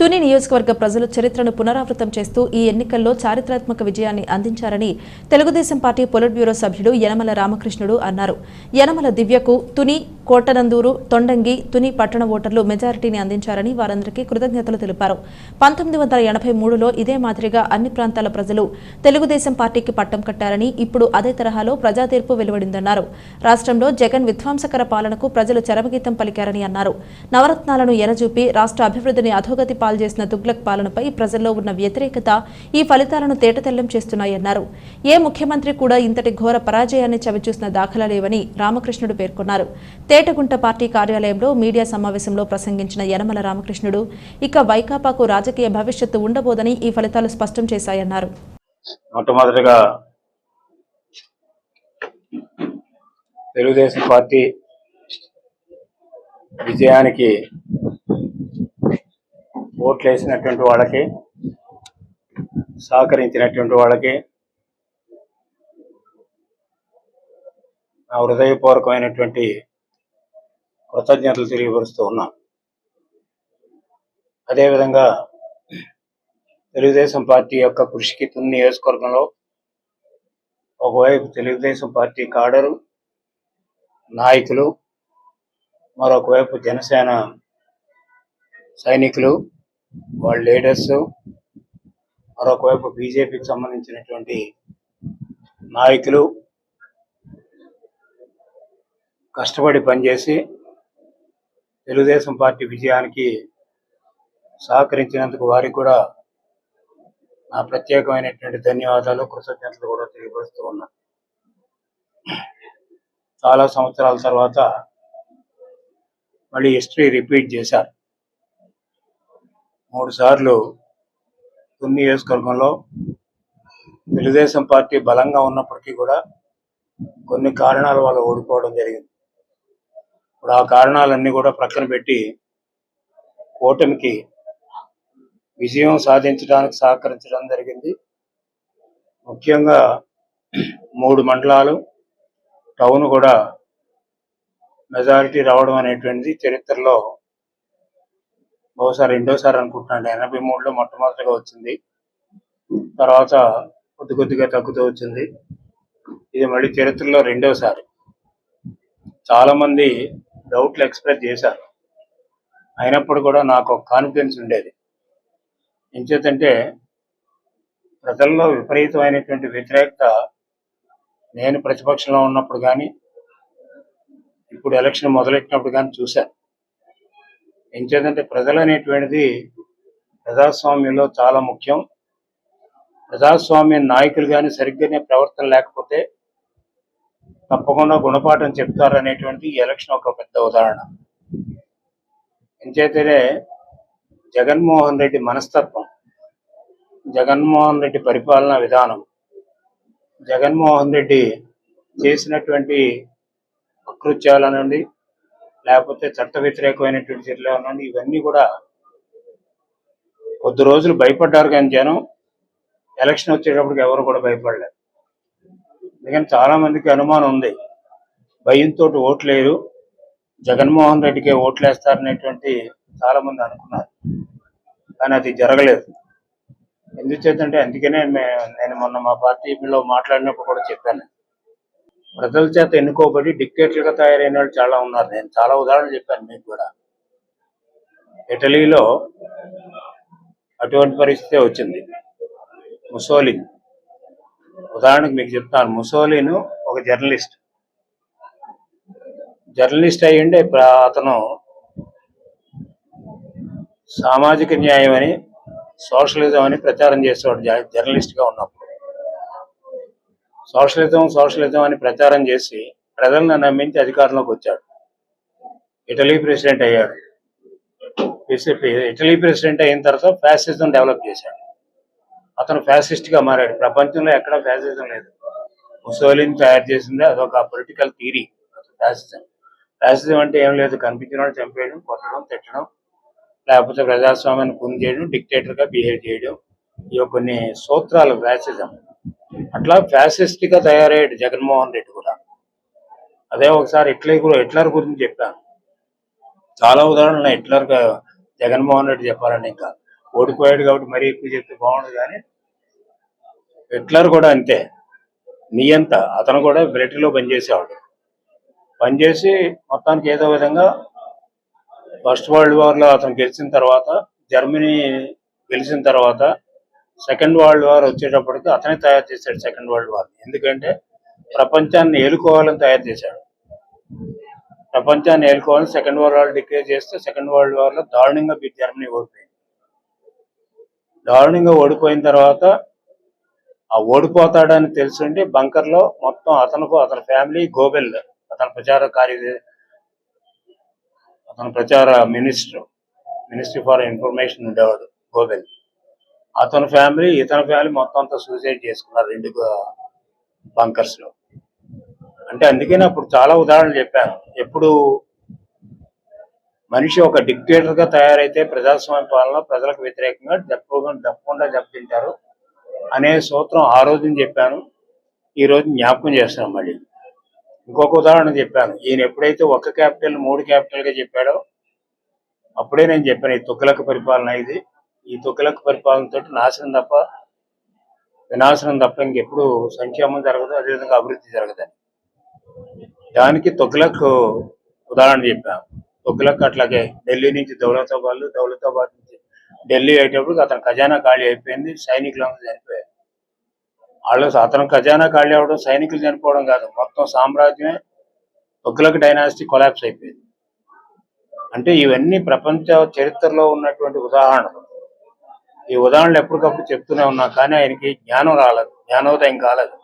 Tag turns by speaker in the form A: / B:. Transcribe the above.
A: తుని నియోజకవర్గ ప్రజలు చరిత్రను పునరావృతం చేస్తూ ఈ ఎన్నికల్లో చారిత్రాత్మక విజయాన్ని అందించారని తెలుగుదేశం పార్టీ పొలిట్ బ్యూరో సభ్యుడు యనమల రామకృష్ణుడు అన్నారు. యనమల దివ్యకు తుని కోటనందూరు తొండంగి తుని పట్టణ ఓటర్లు మెజారిటీని అందించారని వారందరికీ కృతజ్ఞతలు తెలిపారు. పంతొమ్మిది వందల ఎనభై మూడులో ఇదే మాదిరిగా అన్ని ప్రాంతాల ప్రజలు తెలుగుదేశం పార్టీకి పట్టం కట్టారని ఇప్పుడు అదే తరహాలో ప్రజా తీర్పు వెలువడిందన్నారు. రాష్ట్రంలో జగన్ విధ్వంసకర పాలనకు ప్రజలు చరమగీతం పలికారని అన్నారు. నవరత్నాలను ఎనజూపి రాష్ట్ర అభివృద్ధిని అధోగతి పాల్చేసిన తుగ్లక్ పాలనపై ప్రజల్లో ఉన్న వ్యతిరేకత ఈ ఫలితాలను తేటతెల్లం చేస్తున్నాయన్నారు. ఏ ముఖ్యమంత్రి కూడా ఇంతటి ఘోర పరాజయాన్ని చవిచూసిన దాఖలా లేవని రామకృష్ణుడు పేర్కొన్నారు. తేటగుంట పార్టీ కార్యాలయంలో మీడియా సమావేశంలో ప్రసంగించిన యనమల రామకృష్ణుడు ఇక వైకాపాకు రాజకీయ భవిష్యత్తు ఉండబోదని ఈ ఫలితాలు స్పష్టం చేశాయన్నారు.
B: మొట్టమొదటిగా తెలుగుదేశం పార్టీ విజయానికి ఓట్లు వేసినటువంటి వాళ్ళకి సహకరించినటువంటి వాళ్ళకి నా హృదయపూర్వకమైనటువంటి కృతజ్ఞతలు తెలియపరుస్తూ ఉన్నాం. అదేవిధంగా తెలుగుదేశం పార్టీ యొక్క కృషికి తున్ని నియోజకవర్గంలో ఒకవైపు తెలుగుదేశం పార్టీ కాడరు నాయకులు మరొకవైపు జనసేన సైనికులు వాళ్ళ లీడర్స్ మరొకవైపు బీజేపీకి సంబంధించినటువంటి నాయకులు కష్టపడి పనిచేసి తెలుగుదేశం పార్టీ విజయానికి సహకరించినందుకు వారికి కూడా నా ప్రత్యేకమైనటువంటి ధన్యవాదాలు కృతజ్ఞతలు కూడా తెలియపరుస్తూ ఉన్నాను చాలా సంవత్సరాల తర్వాత మళ్ళీ హిస్టరీ రిపీట్ చేశారు. మూడు సార్లు తుని నియోజకవర్గంలో తెలుగుదేశం పార్టీ బలంగా ఉన్నప్పటికీ కూడా కొన్ని కారణాల వల్ల ఓడిపోవడం జరిగింది. ఇప్పుడు ఆ కారణాలన్నీ కూడా ప్రక్కన పెట్టి కూటమికి విజయం సాధించడానికి సహకరించడం జరిగింది. ముఖ్యంగా మూడు మండలాలు టౌన్ కూడా మెజారిటీ రావడం అనేటువంటిది చరిత్రలో బహుశా రెండోసారి అనుకుంటున్నాను. ఎనభై మూడులో మొట్టమొదటిగా వచ్చింది. తర్వాత కొద్ది కొద్దిగా తగ్గుతూ వచ్చింది. ఇది మళ్ళీ చరిత్రలో రెండోసారి. చాలామంది డౌట్లు ఎక్స్ప్రెస్ చేశారు. అయినప్పుడు కూడా నాకు ఒక కాన్ఫిడెన్స్ ఉండేది. ఎంచేతంటే ప్రజల్లో విపరీతమైనటువంటి వ్యతిరేకత నేను ప్రతిపక్షంలో ఉన్నప్పుడు కానీ ఇప్పుడు ఎలక్షన్ మొదలెట్టినప్పుడు కానీ చూశాను. ఎంచేదంటే ప్రజలు అనేటువంటిది ప్రజాస్వామ్యంలో చాలా ముఖ్యం. ప్రజాస్వామ్య నాయకులు కానీ సరిగ్గానే ప్రవర్తన లేకపోతే తప్పకుండా గుణపాఠం చెప్తారు అనేటువంటి ఎలక్షన్ ఒక పెద్ద ఉదాహరణ. ఎంచేతనే జగన్మోహన్ రెడ్డి మనస్తత్వం జగన్మోహన్ రెడ్డి పరిపాలనా విధానం జగన్మోహన్ రెడ్డి చేసినటువంటి అకృత్యాల నుండి లేకపోతే చట్ట వ్యతిరేకమైనటువంటి చర్యలు నుండి ఇవన్నీ కూడా కొద్ది రోజులు భయపడ్డారు కానీ జనం. ఎలక్షన్ వచ్చేటప్పటికి ఎవరు కూడా భయపడలేదు. ఎందుకంటే చాలామందికి అనుమానం ఉంది. భయంతో ఓట్లేరు. జగన్మోహన్ రెడ్డికే ఓట్లేస్తారనేటువంటి చాలా మంది అనుకున్నారు. కానీ అది జరగలేదు. ఎందుచేతంటే అందుకనే నేను మొన్న మా పార్టీలో మాట్లాడినప్పుడు కూడా చెప్పాను. ప్రజల చేత ఎన్నుకోబడి డిక్టేటర్గా తయారైన వాళ్ళు చాలా ఉన్నారు. నేను చాలా ఉదాహరణలు చెప్పాను మీకు కూడా. ఇటలీలో అటువంటి పరిస్థితే వచ్చింది. ముసోలిన్. ఉదాహరణకు మీకు చెప్తాను. ముసోలిను ఒక జర్నలిస్ట్. జర్నలిస్ట్ అయ్యిండే అతను సామాజిక న్యాయం అని సోషలిజం అని ప్రచారం చేసేవాడు జర్నలిస్ట్గా ఉన్నప్పుడు. సోషలిజం సోషలిజం అని ప్రచారం చేసి ప్రజలను నమ్మించి అధికారంలోకి వచ్చాడు. ఇటలీ ప్రెసిడెంట్ అయ్యాడు. ఇటలీ ప్రెసిడెంట్ అయిన తర్వాత ఫ్యాసిజం డెవలప్ చేశాడు. అతను ఫ్యాసిస్ట్గా మారాడు. ప్రపంచంలో ఎక్కడ ఫ్యాసిజం లేదు. ముసోలిని తయారు చేసింది అదొక పొలిటికల్ థీరీ ఫ్యాసిజం. ఫ్యాసిజం అంటే ఏం లేదు. కనిపించడం చంపేయడం కొట్టడం తిట్టడం లేకపోతే ప్రజాస్వామ్యాన్ని కుంది చేయడం డిక్టేటర్గా బిహేవ్ చేయడం ఇవి కొన్ని సూత్రాలు ఫ్యాసిజం. అట్లా ఫ్యాసిస్ట్గా తయారయ్యాడు జగన్మోహన్ రెడ్డి కూడా. అదే ఒకసారి హిట్లర్ కూడా హిట్లర్ గురించి చెప్పాను. చాలా ఉదాహరణలు హిట్లర్ జగన్మోహన్ రెడ్డి చెప్పాలని ఇంకా. ఓడిపోయాడు కాబట్టి మరీ ఎక్కువ చెప్తే బాగుండదు కానీ హిట్లర్ కూడా అంతే. నియంత అతను కూడా మిలిటరీలో పనిచేసేవాడు. పనిచేసి మొత్తానికి ఏదో విధంగా ఫస్ట్ వరల్డ్ వార్లో అతను గెలిచిన తర్వాత జర్మనీ గెలిచిన తర్వాత సెకండ్ వరల్డ్ వార్ వచ్చేటప్పటికి అతనే తయారు చేశాడు సెకండ్ వరల్డ్ వార్. ఎందుకంటే ప్రపంచాన్ని ఏలుకోవాలని తయారు చేశాడు. ప్రపంచాన్ని ఏలుకోవాలని సెకండ్ వరల్డ్ వార్ డిక్లేర్ చేస్తే సెకండ్ వరల్డ్ వార్లో దారుణంగా బి- జర్మనీ ఓడిపోయింది. దారుణంగా ఓడిపోయిన తర్వాత ఆ ఓడిపోతాడని తెలుసుండి బంకర్లో మొత్తం అతను అతని ఫ్యామిలీ గోబెల్ అతని ప్రచార కార్య అతని ప్రచార మినిస్టర్ మినిస్ట్రీ ఫర్ ఇన్ఫర్మేషన్ ఉండేవాడు గోబెల్. అతని ఫ్యామిలీ ఇతని ఫ్యామిలీ మొత్తం అంతా సూసైడ్ చేసుకున్నారు రెండు బంకర్స్లో. అంటే అందుకని అప్పుడు చాలా ఉదాహరణలు చెప్పాను. ఎప్పుడు మనిషి ఒక డిక్టేటర్గా తయారైతే ప్రజాస్వామ్య పాలన ప్రజలకు వ్యతిరేకంగా తప్పకుండా దప్పకుండా దెబ్బతింటారు అనే సూత్రం ఆ రోజున చెప్పాను. ఈ రోజు జ్ఞాపకం చేస్తున్నాం మళ్ళీ. ఇంకొక ఉదాహరణ చెప్పాను. ఈయన ఎప్పుడైతే ఒక క్యాపిటల్ మూడు క్యాపిటల్గా చెప్పాడో అప్పుడే నేను చెప్పాను ఈ తుగ్లక్ పరిపాలన ఇది. ఈ తుగ్లక్ పరిపాలనతో నాశనం తప్ప వినాశనం తప్ప ఇంకెప్పుడు సంక్షేమం జరగదు అదేవిధంగా అభివృద్ధి జరగదని దానికి తుగ్లక్ ఉదాహరణ చెప్పాను తుగ్లక్ అట్లాగే ఢిల్లీ నుంచి దౌలతాబాద్ దౌలతాబాద్ నుంచి ఢిల్లీ అయ్యేటప్పుడు అతని ఖజానా ఖాళీ అయిపోయింది సైనికులు అందరూ చనిపోయారు. వాళ్ళు అతను ఖజానా ఖాళీ అవ్వడం సైనికులు చనిపోవడం కాదు మొత్తం సామ్రాజ్యమే తుగ్లక్ డైనాసిటీ కొలాప్స్ అయిపోయింది. అంటే ఇవన్నీ ప్రపంచ చరిత్రలో ఉన్నటువంటి ఉదాహరణలు. ఈ ఉదాహరణలు ఎప్పటికప్పుడు చెప్తూనే ఉన్నా కానీ ఆయనకి జ్ఞానం రాలేదు. జ్ఞానోదయం కాలేదు.